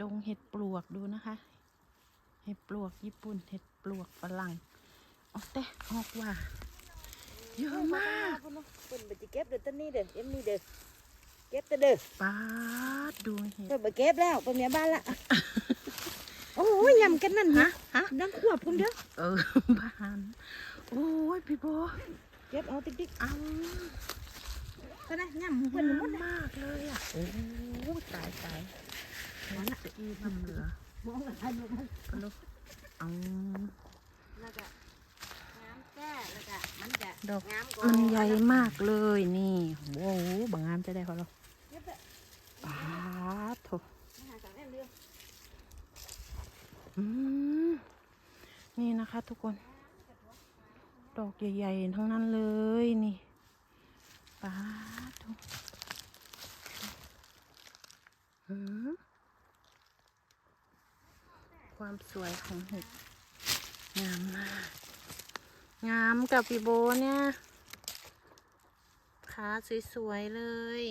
ดงเห็ดปลวกดูนะคะ เห็ดปลวกญี่ปุ่น เห็ดปลวกฝรั่งออกแต่ออกว่า เยอะมากเพิ่นบ่สิเก็บเด้อตอนนี้เด้อเอ็มนี่เด้อเก็บแต่เด้อป้าดดูเห็ดเพิ่นบ่เก็บแล้วเพิ่นเมียบ้านละโอ้ยยำกันนั่นฮะนะฮะดังขวบพุ่นเด้อเออบ้านโอ้ยพี่โบเก็บเอาติ๊กเอาๆก็นะยำเพิ่นหมดนะมากเลยอะโอ้ตายตาย มันจะอีทำเหลือมองอะไรบ่มันปลุกเอาแล้วก็น้ำแก้แล้วก็มันจะดอกงามกว่ามันใหญ่มากเลยนี่โว้วบางงามจะได้พอหรอเก็บเด้อป้าดโถมาหาสาวแม่เรืออืมนี่นะคะทุกคน ดอกใหญ่ๆทั้งนั้นเลยนี่ป้าดโถอืม ความสวยของเห็ดงามมาก งามกับพี่โบเนี่ยขาสวยๆเลย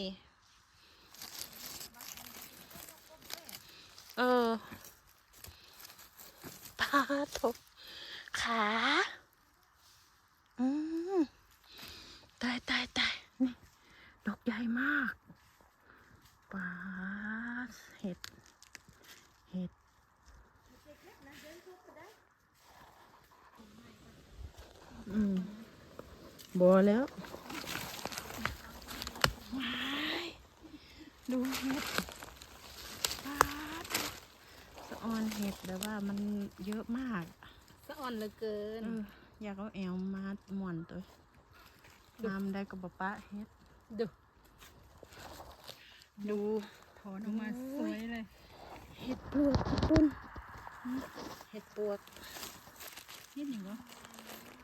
เออปาทบขา อืมตายตายตายนี่ ดอกใหญ่มากปาดเห็ด เห็ด อืมบอแล้วว้ายดูเห็ดปาดสะออนเห็ดแต่ว่ามันเยอะมากสะอ่อนเหลือเกินเอออยากเอาแอวมาหม่อนตัวน้ำได้กับบปะเฮ็ดดูดูถอนออกมาสวยเลย เห็ดปลวกญี่ปุ่นเห็ดปลวกเฮ็ดหยังวะ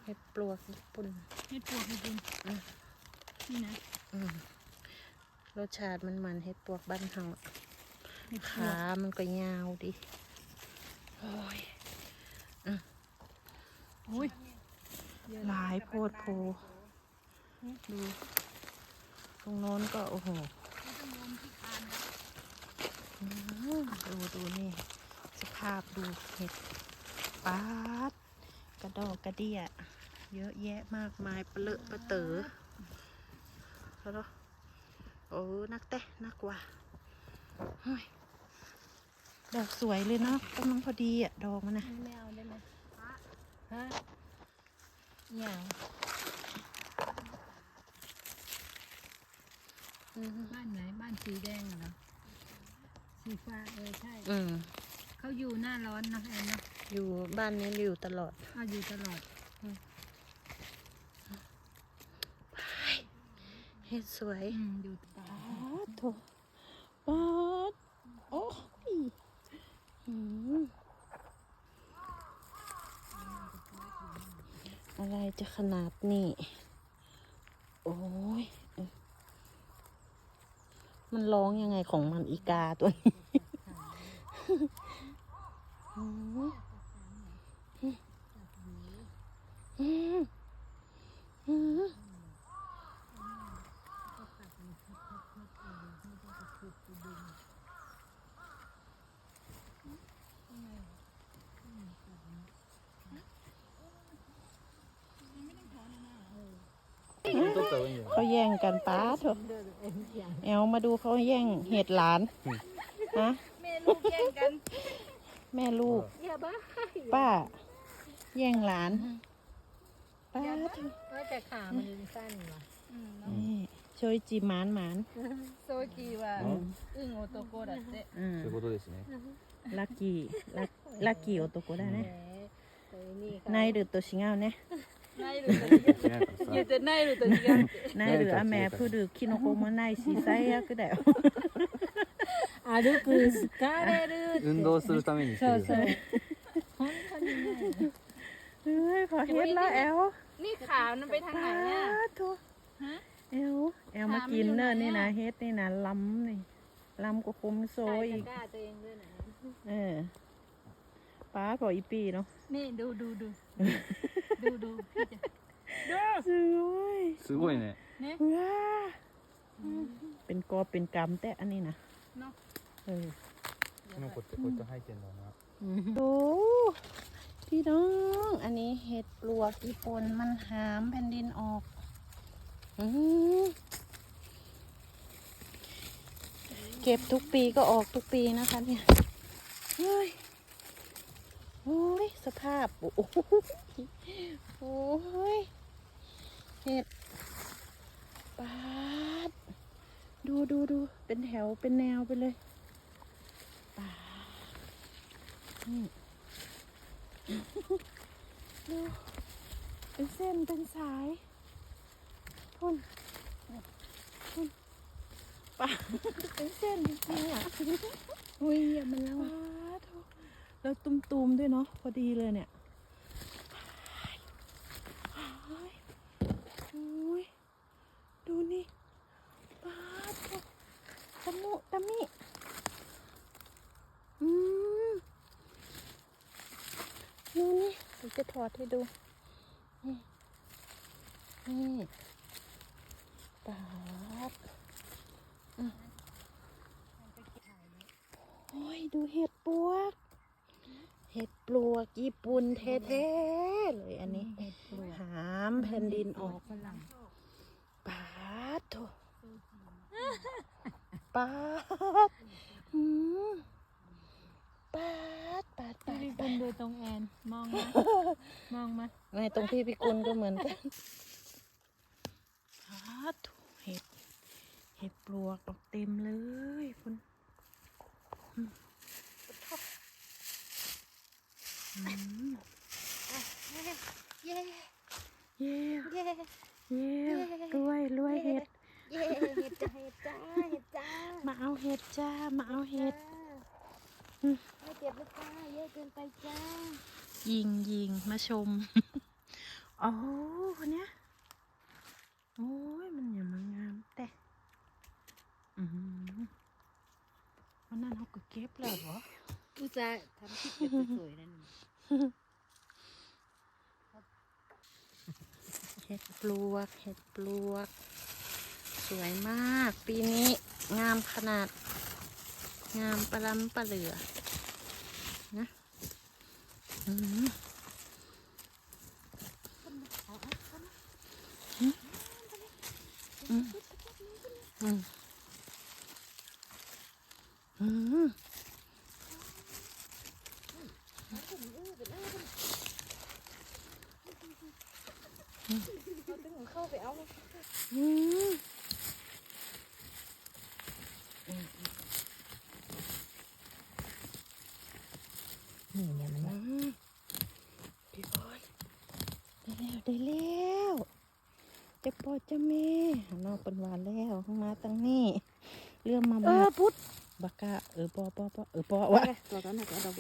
เห็ดปลวกญี่ปุ่นเฮ็ดปวกให้กินอืมนี่นะอืม รสชาติมันเหมือนเห็ดปลวกบ้านเฮาอะเฮ็ดปวขากมันก็ยาวดิ โอ้ยโอ้ยหลายโพดโพดู ตรงโน้นก็ โอ้โหอืมดูดูนี่ สภาพดูเห็ดป๊าด กระดอกกระเดี่ยเยอะแยะมากมายเปลือะปะเต๋อแล้วเนาะ โอ้นักเตะนักว่าเฮ้ยดอกสวยเลยเนาะกำลังพอดีอะ ดอกมันนะไม่เอาได้ไหมฮะอย่างอืมบ้านไหนบ้านสีแดงเหรอสีฟ้าเออใช่อืมเขาอยู่หน้าร้อนนะแอนนะอยู่บ้านนี้อยู่ตลอดเขาอยู่ตลอดเฮ็ดสวยอืมอยู่ตลอป๊าดด โถป๊าดโอ้ยหืมอะไรจะขนาดนี้ โอ้ย มันร้องยังไงของมันอีกาตัวนี้หืมหืม เขาแย่งกันป้าเถอะแอลมาดูเขาแย่งเห็ดหลานฮะ แม่ลูกแย่งกัน แม่ลูก อย่าบ้า ป้า แย่งหลานป้าเถอะ ว่าแต่ขามันสั้นว่ะ นี่ช่วยจีหมานหมาน โซกีว่าอึ้งโอโตโกดัเตะ อ่า そういうことですね。 ลักกี้ลักลักกี้โอโตโกได้ แห ม นะ เฮ้ยนี่ นายหรือตัวชิงเอาเนี่ย ないると違うからさ言ってないると違うって นายหรืออาแม่พูดดูคิโนโกมานายสีไซยก็ได้ 歩く疲れるって運動するためにしてる。そうそう本当にない เฮ้ยขอเฮ็ดละแอล นี่ขามันไปทางไหนเนี่ย ป้าเถอะ ฮะ แอลแอลมากินเนอะนี่นะเฮ็ดนี่นะล้ำนี่ล้ำก็คมโซ ใส่ อีก ตะกร้าตัวเองด้วยนะ เออป้าพออีปีเนาะ นี่ดูดูดู ดูดูพี่จะดู สวย すごいね。 เนี่ย ว้าเป็นกอบเป็นกำแต่อันนี้นะ เนาะ เออ キノコ こっちこっち入ってんだな ดูพี่น้อง อันนี้เห็ดปลวกญี่ปุ่นมันหามแผ่นดินออกอมเก็บทุกปีก็ออกทุกปีนะคะเนี่ยเฮ้ย โอ้ยสภาพ โอ้โหโอ้ยเห็ดปาด ดูดูดูเป็นแถวเป็นแนวไปเลยปาดนี่ดูเป็นเส้นเป็นสายทุนทุนปาเป็นเส้นจริงๆอะอุ้ยอย่ามันแล้วปา แล้วตุ้มๆด้วยเนาะพอดีเลยเนี่ยอุ้ยดูนี่ปาดตะมุตะมิอืมดูนี่เดี๋ยวจะถอดให้ดูนี่นี่ปาดอะโอ้ยดูเห็ดปลวก เห็ดปลวกญี่ปุ่นแท้ๆเลยอันนี้ หามแผ่นดินออกฝรั่งปาดโถปาดอืมปาดปาดปาดพี่ปาบุญดโดยตรงแอนมองมามองมาไม่ตรงพี่พิกุลก็เหมือนกันปาดโถเห็ดเห็ดปลวกออกเต็มเลยคุณอืมอืม เย้เย่เย้เย่รวยรวยเห็ดเย้เห็ดจ้าเห็ดจ้าเห็ดจ้ามาเอาเห็ดจ้ามาเอาเห็ดไม่เจ็บไม่จ้าเยอะเกินไปจ้ายิงยิงมาชมโอ้คนเนี้ยโอ้ยมันอย่ามางามแต่อืมวันนั้นเขาก็เก็บแล้วเหรออุตส่าห์ทำคลิปแบบสวยๆนั่น เห็ดปลวก เห็ดปลวก สวยมาก ปีนี้งามขนาด งามประล้ำประเหลือ นะ อืมอืมอืมอืมอืม เข้าไปเอา อืม นี่เนี่ยมันพี่บอลได้แล้วได้แล้วจะปอจะเมนอกเป็นหวานแล้วข้างมาตั้งนี่เรื่องมาเอบ้าอพุทธบักกะเออปอปอปอเออปอวะตัวนั้นน่ะก็ดอก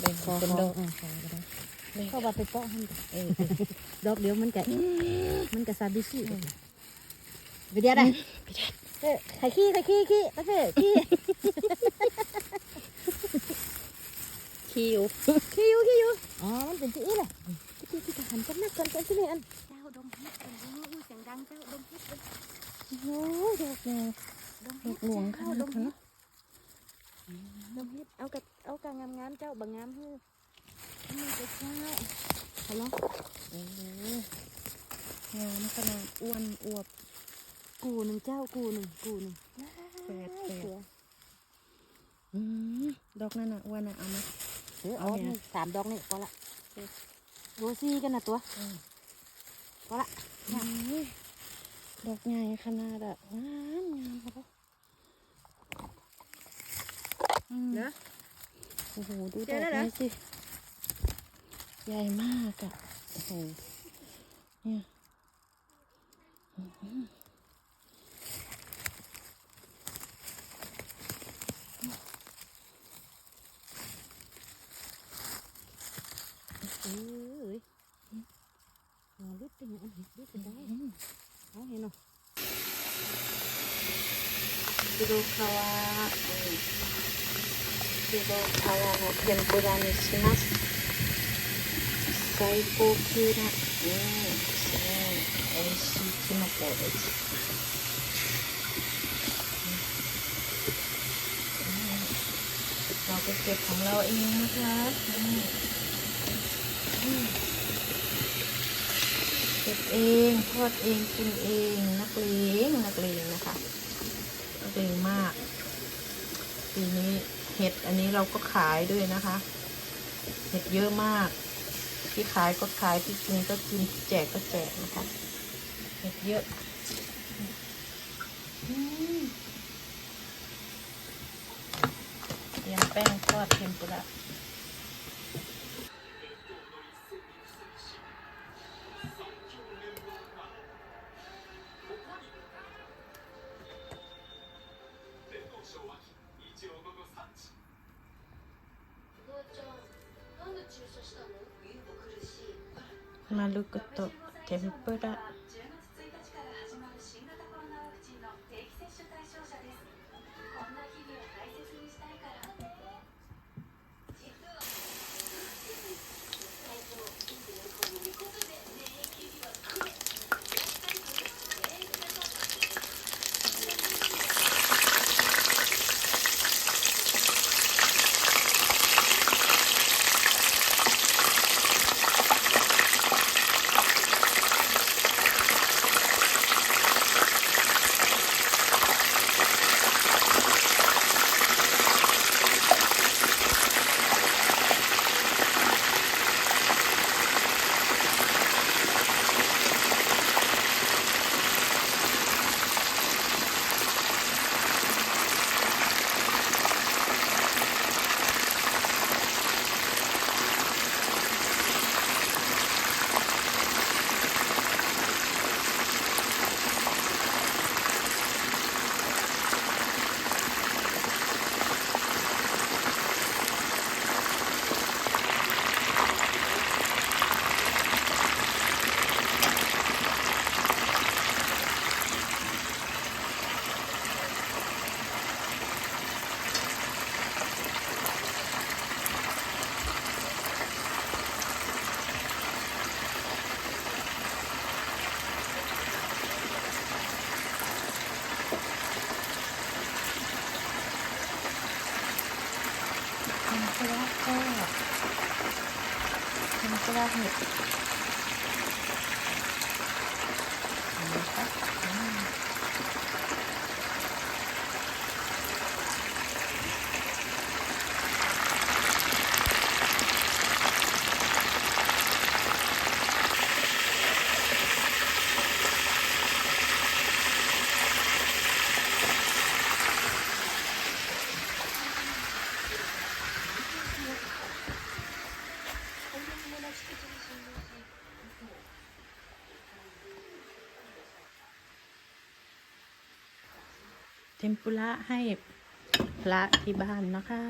แบ่งเป็นดอกแบ่งเข้ามาไปเปาะให้เออดอกเดียวมันจะมันจะซาบิชิไปเดียวได้เออไข่ขี้ไข่ขี้ขี้ตะเพ่ขี้ คิวขี้อยู่ขี้อยู่อ๋อมันเป็นที่อีแหละที่ที่ทหารกันนักกันกันที่นี่อันเจ้าดมพิษเป็นอู้เสียงดังเจ้าดมพิษเป็นโอ้ยดอกแดงดมดอกหลวงขนาดดมพินั้นษดมพิษเอากะเอากะงามงามๆเจ้าบางงามฮือนี่ไปเจ้าฮัลโหลโอ้ยงามขนาดอ้วนอวบกูหนึ่งเจ้ากูหนึ่งกูหนึ่งแปดแปดอืมดอกนั่นน่ะอ้วนน่ะเอามาเออเอาเอาเนี่ยนี่สามดอกนี่พอละโรซี่กันนะตัวอืมพอละอืมดอกใหญ่ขนาดอะงามงามครับอืมเนาะโอ้โหดูเจดออกแล้วเหรอ นี้สิใหญ่มากอะโอ้โหเนี่ยอื้อหือเอ うん白皮の天ぷらにします最高級なうんすごい美味しいきのこですうん จะเก็บของเราเองนะคะ เองทอดเองกินเอง นักเลงนักเลงนะคะนักเลงมากปีนี้เห็ดอันนี้เราก็ขายด้วยนะคะ เห็ดเยอะมาก ที่ขายก็ขายที่กินก็กินที่แจกก็แจกนะคะ เห็ดเยอะเตรียมแป้งทอดเทมปุระ เทมปุระเห็ดเห็นไหมคะอืม เทมปุระให้พระที่บ้านนะคะ